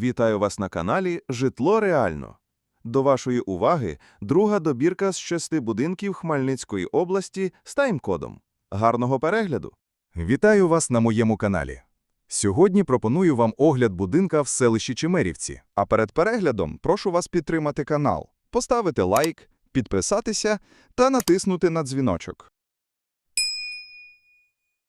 Вітаю вас на каналі Житло Реально. До вашої уваги друга добірка з шести будинків Хмельницької області з тайм-кодом. Гарного перегляду! Вітаю вас на моєму каналі. Сьогодні пропоную вам огляд будинка в селищі Чемерівці. А перед переглядом прошу вас підтримати канал, поставити лайк, підписатися та натиснути на дзвіночок.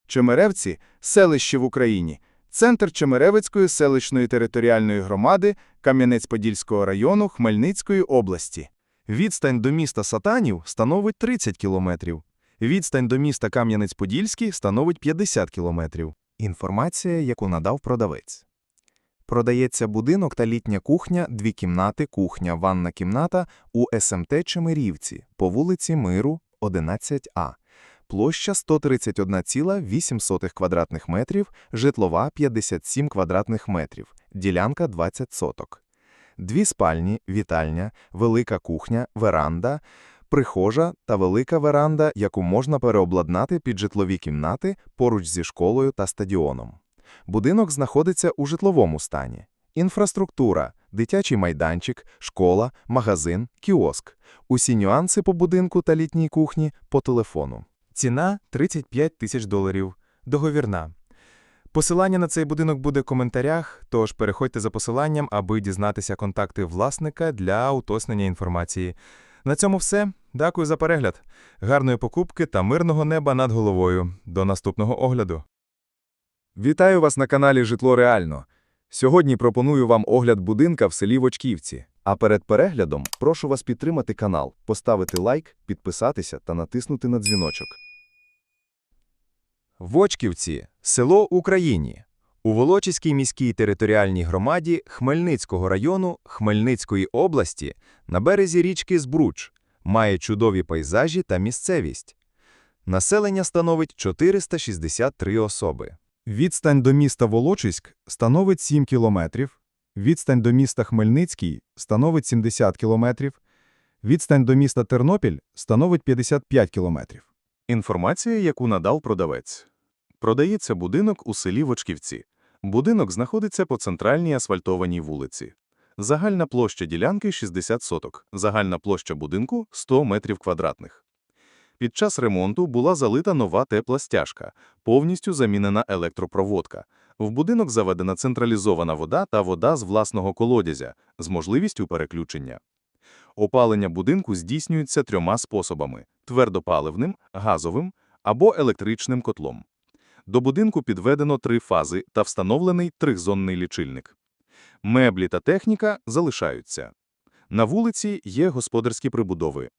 Чемеревці – селище в Україні, центр Чемеревицької селищної територіальної громади Кам'янець-Подільського району Хмельницької області. Відстань до міста Сатанів становить 30 кілометрів. Відстань до міста Кам'янець-Подільський становить 50 кілометрів. Інформація, яку надав продавець. Продається будинок та літня кухня, дві кімнати, кухня, ванна кімната у СМТ Чемерівці по вулиці Миру, 11А. Площа 131,8 квадратних метрів, житлова 57 квадратних метрів, ділянка 20 соток. Дві спальні, вітальня, велика кухня, веранда, прихожа та велика веранда, яку можна переобладнати під житлові кімнати поруч зі школою та стадіоном. Будинок знаходиться у житловому стані. Інфраструктура, дитячий майданчик, школа, магазин, кіоск. Усі нюанси по будинку та літній кухні по телефону. Ціна 35 тисяч доларів. Договірна. Посилання на цей будинок буде в коментарях, тож переходьте за посиланням, аби дізнатися контакти власника для уточнення інформації. На цьому все. Дякую за перегляд. Гарної покупки та мирного неба над головою. До наступного огляду. Вітаю вас на каналі Житло Реально. Сьогодні пропоную вам огляд будинка в селі Вочківці. А перед переглядом прошу вас підтримати канал, поставити лайк, підписатися та натиснути на дзвіночок. Вочківці – село Україні. У Волочиській міській територіальній громаді Хмельницького району Хмельницької області на березі річки Збруч. Має чудові пейзажі та місцевість. Населення становить 463 особи. Відстань до міста Волочиськ становить 7 кілометрів, відстань до міста Хмельницький становить 70 кілометрів, відстань до міста Тернопіль становить 55 кілометрів. Інформація, яку надав продавець. Продається будинок у селі Вочківці. Будинок знаходиться по центральній асфальтованій вулиці. Загальна площа ділянки 60 соток, загальна площа будинку 100 метрів квадратних. Під час ремонту була залита нова тепла стяжка, повністю замінена електропроводка. В будинок заведена централізована вода та вода з власного колодязя з можливістю переключення. Опалення будинку здійснюється трьома способами – твердопаливним, газовим або електричним котлом. До будинку підведено три фази та встановлений тризонний лічильник. Меблі та техніка залишаються. На вулиці є господарські прибудови.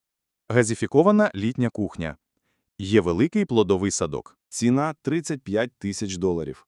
Газифікована літня кухня. Є великий плодовий садок. Ціна 35 тисяч доларів.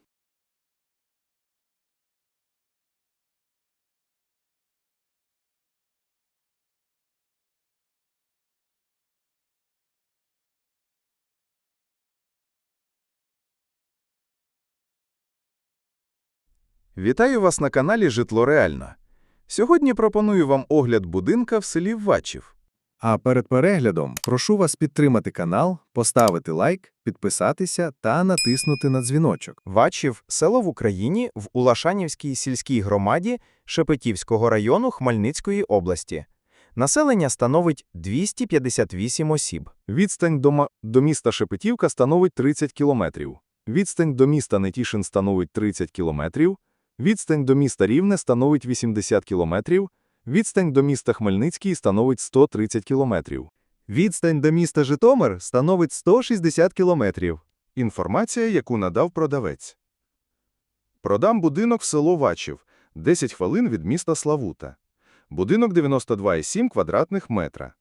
Вітаю вас на каналі Житло Реально. Сьогодні пропоную вам огляд будинка в селі Вачів. А перед переглядом прошу вас підтримати канал, поставити лайк, підписатися та натиснути на дзвіночок. Вачів – село в Україні в Улашанівській сільській громаді Шепетівського району Хмельницької області. Населення становить 258 осіб. Відстань до, до міста Шепетівка становить 30 кілометрів. Відстань до міста Нетішин становить 30 кілометрів. Відстань до міста Рівне становить 80 кілометрів. Відстань до міста Хмельницький становить 130 кілометрів. Відстань до міста Житомир становить 160 кілометрів. Інформація, яку надав продавець. Продам будинок в село Вачів, 10 хвилин від міста Славута. Будинок 92,7 квадратних метра.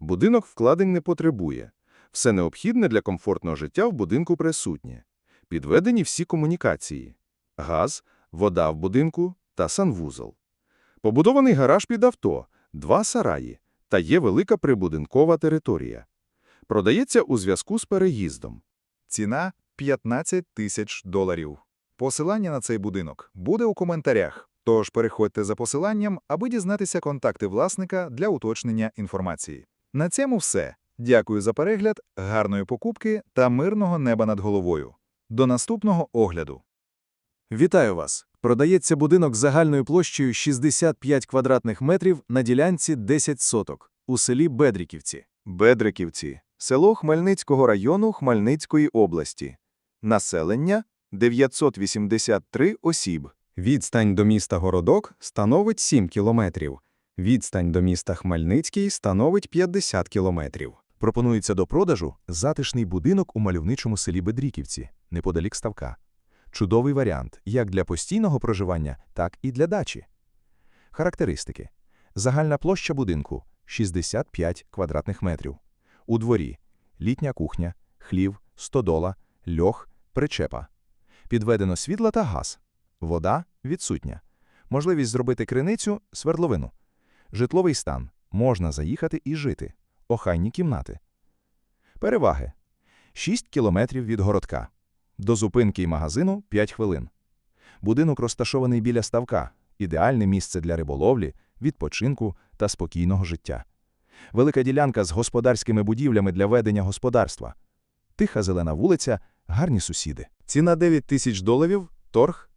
Будинок вкладень не потребує. Все необхідне для комфортного життя в будинку присутнє. Підведені всі комунікації. Газ, вода в будинку та санвузол. Побудований гараж під авто, два сараї та є велика прибудинкова територія. Продається у зв'язку з переїздом. Ціна 15 тисяч доларів. Посилання на цей будинок буде у коментарях. Тож переходьте за посиланням, аби дізнатися контакти власника для уточнення інформації. На цьому все. Дякую за перегляд, гарної покупки та мирного неба над головою. До наступного огляду. Вітаю вас! Продається будинок загальною площею 65 квадратних метрів на ділянці 10 соток у селі Бедріківці. Бедриківці – село Хмельницького району Хмельницької області. Населення – 983 осіб. Відстань до міста Городок становить 7 кілометрів. Відстань до міста Хмельницький становить 50 кілометрів. Пропонується до продажу затишний будинок у мальовничому селі Бедріківці, неподалік ставка. Чудовий варіант як для постійного проживання, так і для дачі. Характеристики. Загальна площа будинку – 65 квадратних метрів. У дворі – літня кухня, хлів, стодола, льох, причепа. Підведено світло та газ. Вода – відсутня. Можливість зробити криницю – свердловину. Житловий стан – можна заїхати і жити. Охайні кімнати. Переваги. 6 кілометрів від городка. До зупинки і магазину 5 хвилин. Будинок розташований біля ставка. Ідеальне місце для риболовлі, відпочинку та спокійного життя. Велика ділянка з господарськими будівлями для ведення господарства. Тиха зелена вулиця, гарні сусіди. Ціна 9 тисяч доларів, торг.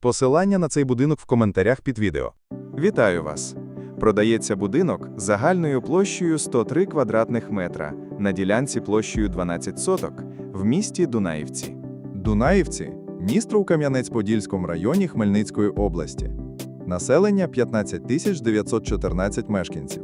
Посилання на цей будинок в коментарях під відео. Вітаю вас! Продається будинок загальною площею 103 квадратних метра на ділянці площею 12 соток в місті Дунаївці. Дунаївці – місто у Кам'янець-Подільському районі Хмельницької області. Населення 15 тисяч 914 мешканців.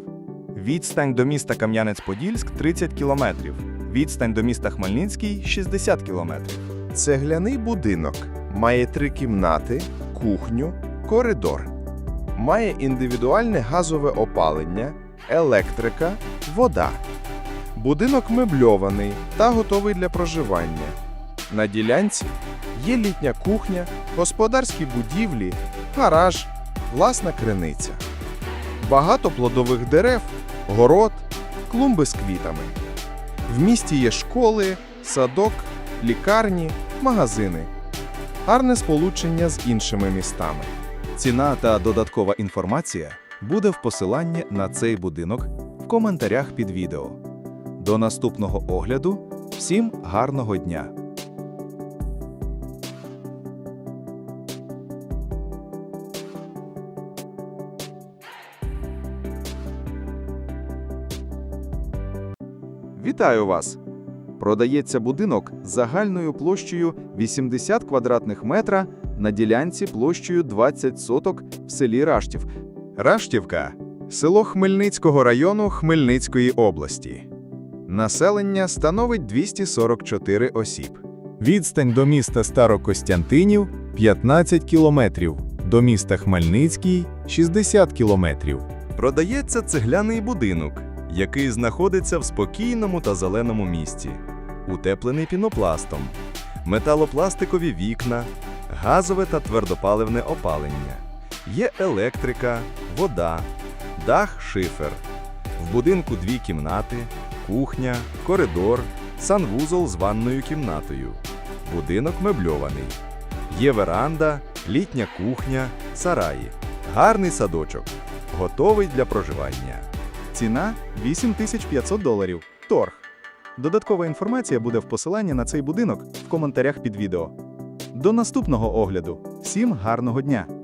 Відстань до міста Кам'янець-Подільськ 30 кілометрів. Відстань до міста Хмельницький 60 кілометрів. Цегляний будинок має три кімнати, кухню, коридор. Має індивідуальне газове опалення, електрика, вода. Будинок мебльований та готовий для проживання. На ділянці є літня кухня, господарські будівлі, гараж, власна криниця. Багато плодових дерев, город, клумби з квітами. В місті є школи, садок, лікарні, магазини. Гарне сполучення з іншими містами. Ціна та додаткова інформація буде в посиланні на цей будинок в коментарях під відео. До наступного огляду. Всім гарного дня! Вітаю вас! Продається будинок загальною площею 80 квадратних метра на ділянці площею 20 соток в селі Раштів. Раштівка – село Хмельницького району Хмельницької області. Населення становить 244 осіб. Відстань до міста Старокостянтинів 15 кілометрів. До міста Хмельницький 60 кілометрів. Продається цегляний будинок, який знаходиться в спокійному та зеленому місті, утеплений пінопластом, металопластикові вікна, газове та твердопаливне опалення. Є електрика, вода, дах шифер. В будинку дві кімнати, кухня, коридор, санвузол з ванною кімнатою. Будинок мебльований. Є веранда, літня кухня, сараї, гарний садочок готовий для проживання. Ціна 8500 доларів. Торг. Додаткова інформація буде в посиланні на цей будинок в коментарях під відео. До наступного огляду. Всім гарного дня!